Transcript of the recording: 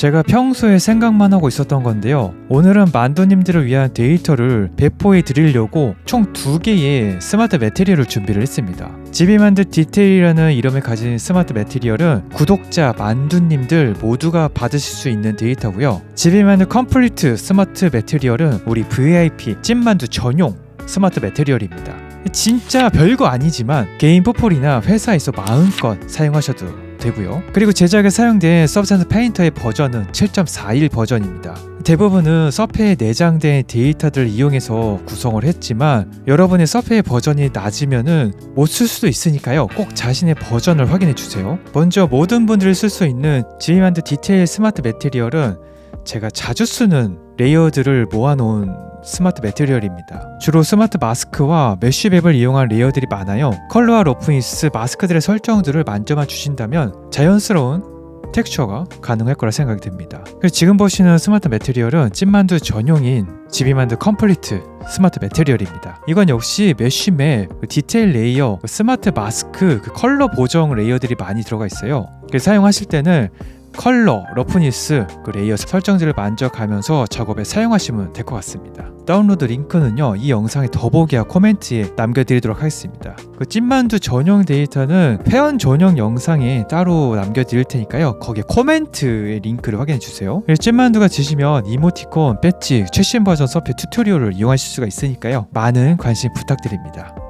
제가 평소에 생각만 하고 있었던 건데요. 오늘은 만두님들을 위한 데이터를 배포해 드리려고 총 두 개의 스마트 매트리얼을 준비를 했습니다. 지비만두 디테일이라는 이름을 가진 스마트 매트리얼은 구독자 만두님들 모두가 받으실 수 있는 데이터고요. 지비만두 컴플리트 스마트 매트리얼은 우리 VIP 찐만두 전용 스마트 매트리얼입니다. 진짜 별거 아니지만 개인 포폴이나 회사에서 마음껏 사용하셔도 되고요. 그리고 제작에 사용된 서브센스 페인터의 버전은 7.41 버전입니다. 대부분은 서페에 내장된 데이터들을 이용해서 구성을 했지만 여러분의 서페의 버전이 낮으면은 못 쓸 수도 있으니까요. 꼭 자신의 버전을 확인해 주세요. 먼저 모든 분들이 쓸 수 있는 지이만드 디테일 스마트 매트리얼은 제가 자주 쓰는 레이어들을 모아놓은 스마트 매트리얼입니다. 주로 스마트 마스크와 메쉬맵을 이용한 레이어들이 많아요. 컬러와 러프니스, 마스크들의 설정들을 만져만 주신다면 자연스러운 텍스처가 가능할 거라 생각이 듭니다. 지금 보시는 스마트 매트리얼은 찐만두 전용인 지비만두 컴플리트 스마트 매트리얼입니다. 이건 역시 메쉬맵, 그 디테일 레이어, 그 스마트 마스크, 그 컬러 보정 레이어들이 많이 들어가 있어요. 사용하실 때는 컬러, 러프니스, 그 레이어 설정들을 만져가면서 작업에 사용하시면 될 것 같습니다. 다운로드 링크는요 이 영상의 더보기와 코멘트에 남겨드리도록 하겠습니다. 그 찐만두 전용 데이터는 회원 전용 영상에 따로 남겨드릴 테니까요 거기에 코멘트의 링크를 확인해 주세요. 그리고 찐만두가 지시면 이모티콘, 배지, 최신 버전 서페 튜토리얼을 이용하실 수가 있으니까요 많은 관심 부탁드립니다.